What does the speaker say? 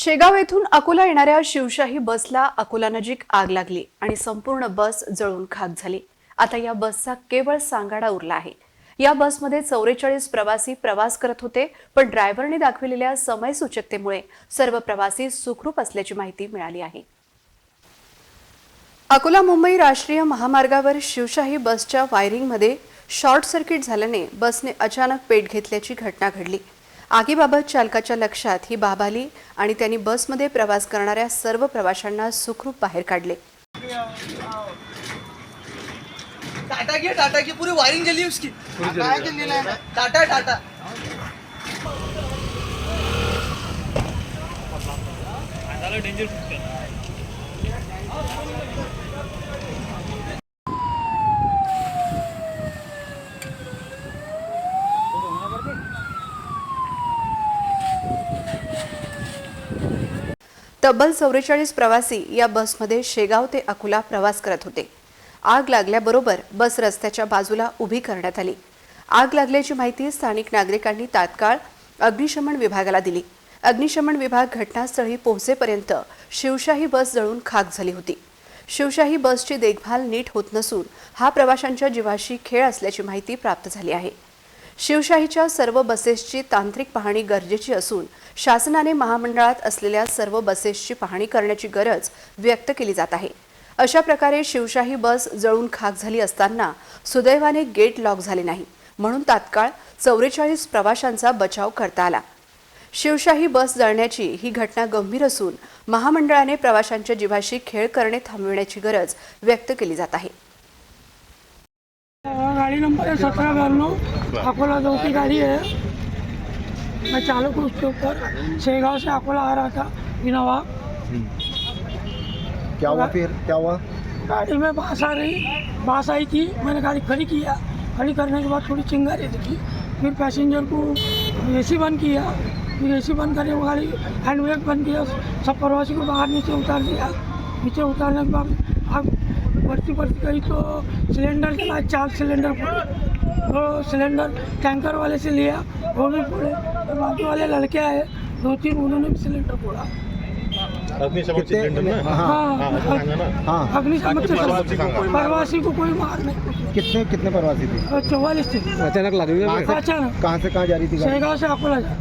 शेगाव येथून अकोला येणाऱ्या शिवशाही बसला अकोला नजीक आग लागली आणि संपूर्ण बस जळून खाक झाली. आता या बसचा केवळ सांगाडा उरला आहे. या बसमध्ये चौवेचाळीस प्रवासी प्रवास करत होते पण ड्रायव्हरने दाखविलेल्या समय सूचकतेमुळे सर्व प्रवासी सुखरूप असल्याची माहिती मिळाली आहे. अकोला मुंबई राष्ट्रीय महामार्गावर शिवशाही बसच्या वायरिंगमध्ये शॉर्ट सर्किट झाल्याने बसने अचानक पेट घेतल्याची घटना घडली. आगीबाबत चालकाच्या लक्षात ही बाब आली आणि त्यांनी बसमध्ये प्रवास करणाऱ्या सर्व प्रवाशांना सुखरूप बाहेर काढले. टाटा की टाटा की पूरी वायरिंग जली उसकी. टाटा टाटा. तब्बल चौवेचाळीस प्रवासी या बसमध्ये शेगाव ते अकोला प्रवास करत होते. आग लागल्याबरोबर बस रस्त्याच्या बाजूला उभी करण्यात आली. आग लागल्याची माहिती स्थानिक नागरिकांनी तात्काळ अग्निशमन विभागाला दिली. अग्निशमन विभाग घटनास्थळी पोहोचेपर्यंत शिवशाही बस जळून खाक झाली होती. शिवशाही बसची देखभाल नीट होत नसून हा प्रवाशांच्या जीवाशी खेळ असल्याची माहिती प्राप्त झाली आहे. शिवशाहीच्या सर्व बसेसची तांत्रिक पाहणी गरजेची असून शासनाने महामंडळात असलेल्या सर्व बसेसची पाहणी करण्याची गरज व्यक्त केली जात आहे. अशा प्रकारे शिवशाही बस जळून खाक झाली असताना सुदैवाने गेट लॉक झाले नाही. म्हणून तात्काळ चौवेचाळीस प्रवाशांचा बचाव करता आला. शिवशाही बस जळण्याची ही घटना गंभीर असून महामंडळाने प्रवाशांच्या जीवाशी खेळ करणे थांबविण्याची गरज व्यक्त केली जात आहे. गाड़ी नंबर है सत्रह बयानवे अकोला दो की गाड़ी है। मैं चालक हूँ उसके ऊपर। शेगांव से अकोला आ रहा था इनोवा। क्या हुआ फिर? क्या हुआ? गाड़ी में बास आ रही बास आई थी। मैंने गाड़ी खड़ी किया खड़ी करने के बाद थोड़ी चिंगारी दिखी। फिर पैसेंजर को एसी बंद किया। फिर एसी बंद करके वो गाड़ी हैंड ब्रेक बंद किया। सब प्रवासी को बाहर नीचे उतार दिया। नीचे उतारने के बाद आग बढ़ती बढ़ती गई तो सिलेंडर के बाद चार सिलेंडर वो सिलेंडर टैंकर वाले से लिया वो भी फोड़े तो बाकी वाले लड़के आए दो तीन उन्होंने भी सिलेंडर फोड़ा। अग्निशमन सिलेंडर ना हाँ। हाँ हाँ अग्निशमन प्रवासी को कोई मार- प्रवासी को कोई मार नहीं। कितने कितने प्रवासी थे? चौवालीस थे। अचानक लग अचानक। कहाँ से कहाँ जा रही थी शेगांव से अकोला जा